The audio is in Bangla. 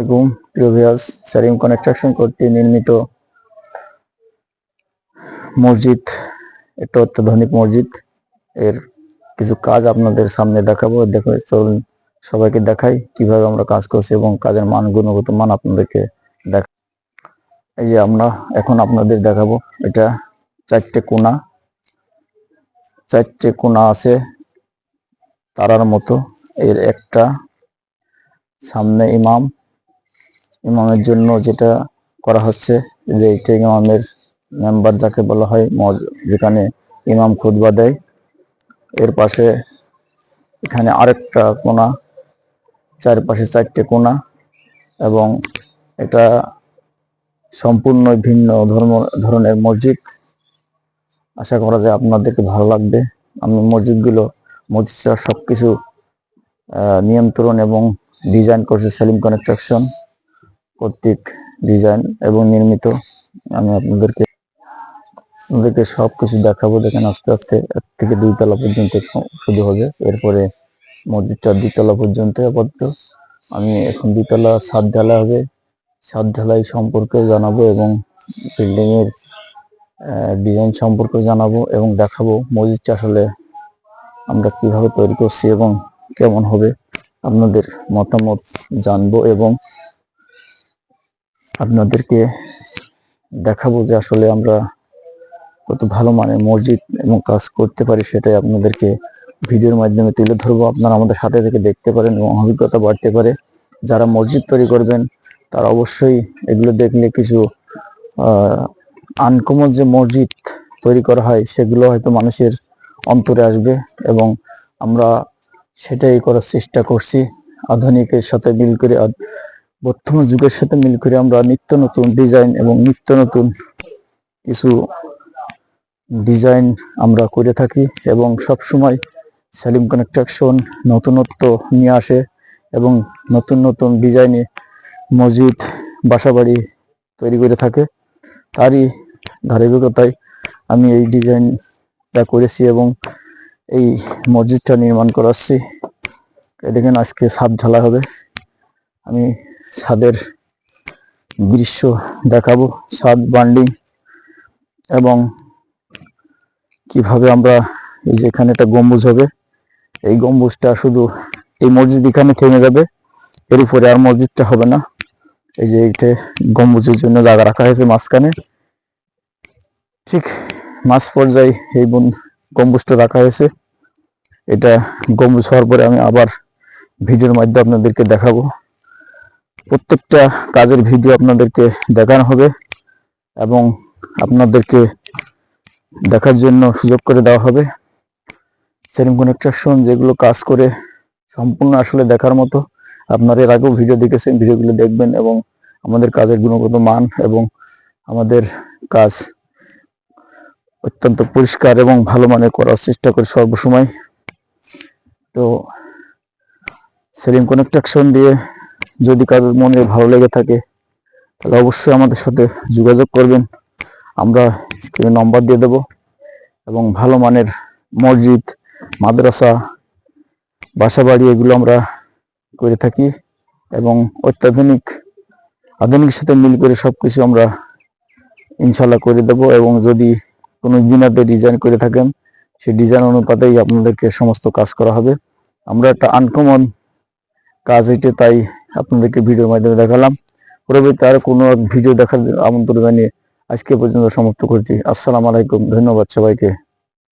আসসালামাইকুম প্রিয় ভিউয়ার্স সারিম কনস্ট্রাকশন কর্তৃক নির্মিত মসজিদ, একটা অত্যাধুনিক মসজিদ। এর কিছু কাজ আপনাদের সামনে দেখাবো। দেখো, চলুন সবাইকে দেখাই কীভাবে আমরা কাজ করছি এবং কাজের মান, গুণগত মান আপনাদেরকে দেখ এই যে আমরা এখন আপনাদের দেখাবো, এটা চারটে কোনা চারটে কোনা আছে তারার মতো। এর একটা সামনে ইমাম ইমামের জন্য যেটা করা হচ্ছে যে এটা ইমামের মেম্বার যাকে বলা হয় যেখানে ইমাম খুদবা দেয়। এর পাশে এখানে আরেকটা কোনা চারপাশে চারটে কোনা এবং এটা সম্পূর্ণ ভিন্ন ধর্ম ধরনের মসজিদ। আশা করা যায় আপনাদেরকে ভালো লাগবে। আমি মসজিদগুলো মসজিদটা সবকিছু আহ, নিয়ন্ত্রণ এবং ডিজাইন করছে সেলিম কনস্ট্রাকশন কর্তৃক ডিজাইন এবং নির্মিত। আমি আপনাদেরকে আপনাদেরকে সব কিছু দেখাবো। দেখেন আস্তে আস্তে এক থেকে দুই তলা পর্যন্ত শুরু হবে। এরপরে মসজিদটা দুতলা পর্যন্ত আপাতত আমি এখন দুতলা সাত ঢালা হবে। সাত ঢালাই সম্পর্কে জানাব এবং বিল্ডিংয়ের ডিজাইন সম্পর্কে জানাব এবং দেখাবো মসজিদটা আসলে আমরা কীভাবে তৈরি করছি এবং কেমন হবে। আপনাদের মতামত জানব এবং আপনাদেরকে দেখাবো যে আসলে আমরা কত ভালো মানে মসজিদ এবং কাজ করতে পারি সেটাই আপনাদেরকে ভিডিওর মাধ্যমে তুলে ধরবো। আপনারা আমাদের সাথে থেকে দেখতে পারেন এবং অভিজ্ঞতা বাড়তে পারে। যারা মসজিদ তৈরি করবেন, তারা অবশ্যই এগুলো দেখলে কিছু আনকমন যে মসজিদ তৈরি করা হয়, সেগুলো হয়তো মানুষের অন্তরে আসবে এবং আমরা সেটাই করার চেষ্টা করছি। আধুনিকের সাথে মিল করে বর্তমান যুগের সাথে মিল করে আমরা নিত্য নতুন ডিজাইন এবং নিত্য নতুন কিছু ডিজাইন আমরা করে থাকি এবং সব সময় সেলিম কনস্ট্রাকশন নতুনত্ব নিয়ে আসে এবং নতুন নতুন ডিজাইনে মসজিদ, বাসাবাড়ি তৈরি করে থাকে। তারই ধারাবাহিকতায় আমি এই ডিজাইনটা করেছি এবং এই মসজিদটা নির্মাণ করাচ্ছি। দেখেন আজকে ছাদ ঢালা হবে। আমি ছাদের দৃশ্য দেখাবো ছাদ বান্ডিং এবং কীভাবে আমরা এই যে এখানে একটা গম্বুজ হবে, এই গম্বুজটা শুধু এই মসজিদ এখানে থেমে যাবে, এর উপরে আর মসজিদটা হবে না। এই যে এইটা গম্বুজের জন্য জায়গা রাখা হয়েছে মাঝখানে। ঠিক মাঝ পর্যায়ে এই বন, গম্বুজটা রাখা হয়েছে। এটা গম্বুজ হওয়ার পরে আমি আবার ভিডিওর মাধ্যমে আপনাদেরকে দেখাবো। প্রত্যেকটা কাজের ভিডিও আপনাদেরকে দেখানো হবে এবং আপনাদেরকে দেখার জন্য সুযোগ করে দেওয়া হবে। সেলিম কনস্ট্রাকশন যেগুলো কাজ করে সম্পূর্ণ আসলে দেখার মতো। আপনারা এর আগেও ভিডিও দেখেছেন ভিডিওগুলো দেখবেন এবং আমাদের কাজের গুণগত মান এবং আমাদের কাজ অত্যন্ত পরিষ্কার এবং ভালো মানের করার চেষ্টা করি সর্বসময়। তো সেলিম কনস্ট্রাকশন দিয়ে যদি কারোর মনে ভালো লেগে থাকে, তাহলে অবশ্যই আমাদের সাথে যোগাযোগ করবেন। আমরা স্ক্রিনে নম্বর দিয়ে দেব এবং ভালো মানের মসজিদ, মাদ্রাসা, বাসাবাড়ি এগুলো আমরা করে থাকি এবং অত্যাধুনিক আধুনিক সাথে মিল করে সব কিছু আমরা ইনশাল্লাহ করে দেব এবং যদি কোনো ইঞ্জিনিয়ারদের ডিজাইন করে থাকেন, সেই ডিজাইন অনুপাতেই আপনাদেরকে সমস্ত কাজ করা হবে। আমরা একটা আনকমন কাজ হইতে তাই আপনাদেরকে ভিডিওর মাধ্যমে দেখালাম। পরবর্তী আর কোনো ভিডিও দেখার আমন্ত্রণ জানিয়ে আজকে পর্যন্ত সমাপ্ত করছি। আসসালাম আলাইকুম, ধন্যবাদ সবাইকে।